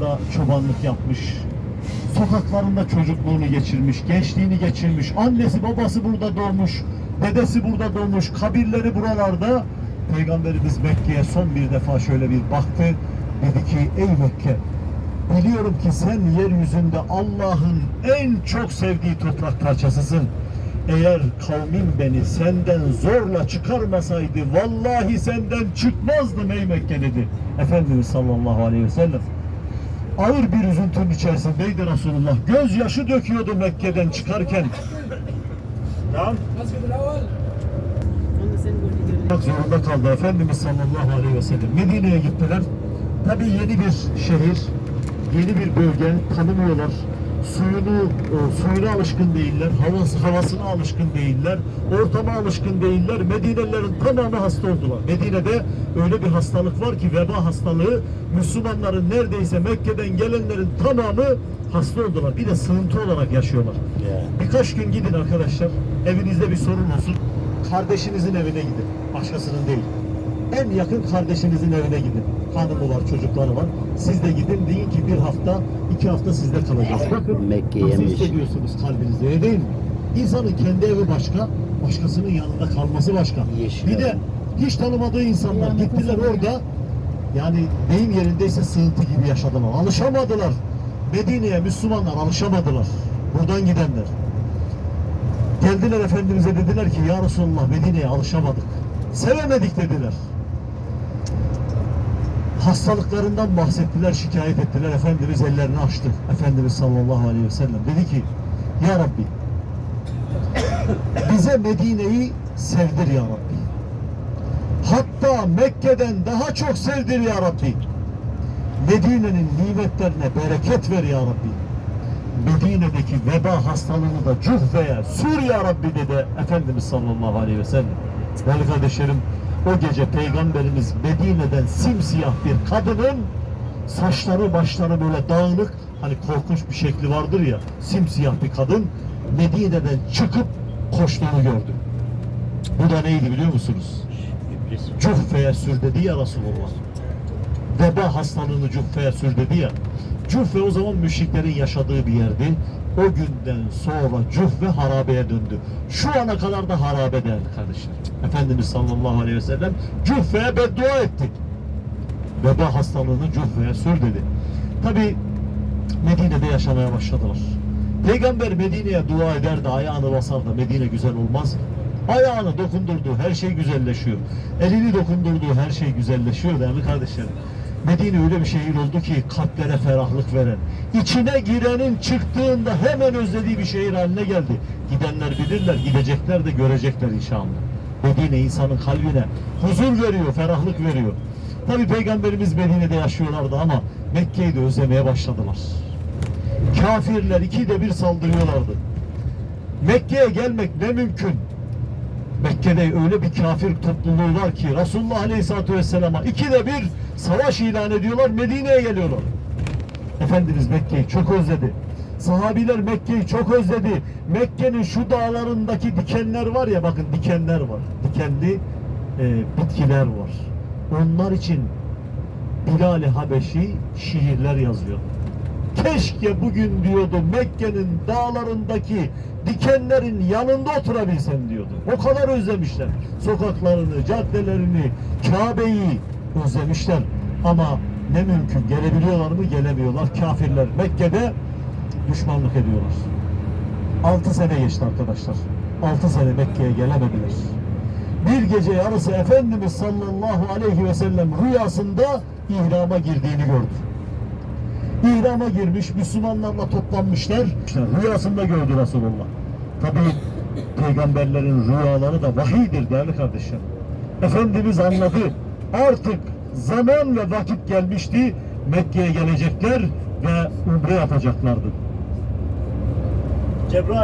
dağlarında çobanlık yapmış. Sokaklarında çocukluğunu geçirmiş, gençliğini geçirmiş. Annesi babası burada doğmuş, dedesi burada doğmuş, kabirleri buralarda. Peygamberimiz Mekke'ye son bir defa şöyle bir baktı. Dedi ki ey Mekke biliyorum ki sen yeryüzünde Allah'ın en çok sevdiği toprak parçasısın. Eğer kavmin beni senden zorla çıkarmasaydı vallahi senden çıkmazdım ey Mekke dedi. Efendimiz sallallahu aleyhi ve sellem ağır bir üzüntünün içerisindeydi Resulullah. Gözyaşı döküyordu Mekke'den çıkarken. Tamam. Çok zorunda kaldı Efendimiz sallallahu aleyhi ve sellem. Medine'ye gittiler. Tabii yeni bir şehir, yeni bir bölge tanımıyorlar. Suyunu, e, suyuna alışkın değiller, havası, havasına alışkın değiller, ortama alışkın değiller. Medinelilerin tamamı hasta oldular. Medine'de öyle bir hastalık var ki veba hastalığı Müslümanların neredeyse Mekke'den gelenlerin tamamı hasta oldular. Bir de sığıntı olarak yaşıyorlar. Birkaç gün gidin arkadaşlar. Evinizde bir sorun olsun. Kardeşinizin evine gidin. Başkasının değil. En yakın kardeşinizin evine gidin. Hanımı var, çocukları var. Siz de gidin deyin ki bir hafta, iki hafta sizde kalacağız. Bakın Mekke nasıl hissediyorsunuz kalbinizde öyle değil mi? İnsanın kendi evi başka, başkasının yanında kalması başka. Yeşil bir de hiç tanımadığı insanlar gittiler orada yani deyim yerindeyse sığıntı gibi yaşadılar. Alışamadılar. Medine'ye Müslümanlar alışamadılar. Buradan gidenler. Geldiler Efendimiz'e dediler ki Ya Resulullah Medine'ye alışamadık. Sevemedik dediler. Hastalıklarından bahsettiler, şikayet ettiler. Efendimiz ellerini açtı. Efendimiz sallallahu aleyhi ve sellem dedi ki Ya Rabbi bize Medine'yi sevdir Ya Rabbi. Hatta Mekke'den daha çok sevdir Ya Rabbi. Medine'nin nimetlerine bereket ver Ya Rabbi. Medine'deki veba hastalığını da Cuhve'ye sür Ya Rabbi dedi Efendimiz sallallahu aleyhi ve sellem. Değerli kardeşlerim o gece Peygamberimiz Medine'den simsiyah bir kadının saçları başları böyle dağınık hani korkunç bir şekli vardır ya simsiyah bir kadın Medine'den çıkıp koştuğunu gördü. Bu da neydi biliyor musunuz? Cuhfe'ye sür dedi ya Resulullah. Veba hastalığını Cuhfe'ye sür dedi ya. Cuhfe o zaman müşriklerin yaşadığı bir yerdi. O günden sonra Cuhfe harabeye döndü. Şu ana kadar da harabe değerli kardeşler. Efendimiz sallallahu aleyhi ve sellem Cuhfe'ye beddua etti. Veba hastalığını Cuhfe'ye sür dedi. Tabi Medine'de yaşamaya başladılar. Peygamber Medine'ye dua eder de ayağını basar da Medine güzel olmaz. Ayağını dokundurduğu her şey güzelleşiyor. Elini dokundurduğu her şey güzelleşiyor değerli kardeşlerim. Medine öyle bir şehir oldu ki kalplere ferahlık veren, içine girenin çıktığında hemen özlediği bir şehir haline geldi. Gidenler bilirler, gidecekler de görecekler inşallah. Medine insanın kalbine huzur veriyor, ferahlık veriyor. Tabi Peygamberimiz Medine'de yaşıyorlardı ama Mekke'yi de özlemeye başladılar. Kafirler ikide bir saldırıyorlardı. Mekke'ye gelmek ne mümkün. Mekke'de öyle bir kafir topluluğu var ki Resulullah Aleyhisselatü Vesselam'a ikide bir savaş ilan ediyorlar, Medine'ye geliyorlar. Efendimiz Mekke'yi çok özledi. Sahabiler Mekke'yi çok özledi. Mekke'nin şu dağlarındaki dikenler var ya bakın dikenler var. Dikenli e, bitkiler var. Onlar için Bilal-i Habeşi şiirler yazıyor. Keşke bugün diyordu Mekke'nin dağlarındaki dikenlerin yanında oturabilsem diyordu. O kadar özlemişler. Sokaklarını, caddelerini, Kabe'yi özlemişler. Ama ne mümkün gelebiliyorlar mı? Gelemiyorlar. Kafirler Mekke'de düşmanlık ediyorlar. 6 sene geçti arkadaşlar. 6 sene Mekke'ye gelemediler. Bir gece yarısı Efendimiz sallallahu aleyhi ve sellem rüyasında ihrama girdiğini gördü. İhrama girmiş, Müslümanlarla toplanmışlar. İşte rüyasında gördü Resulullah. Tabi peygamberlerin rüyaları da vahiydir değerli kardeşlerim. Efendimiz anladı. Artık zaman ve vakit gelmişti. Mekke'ye gelecekler ve umre yapacaklardı. Cebrail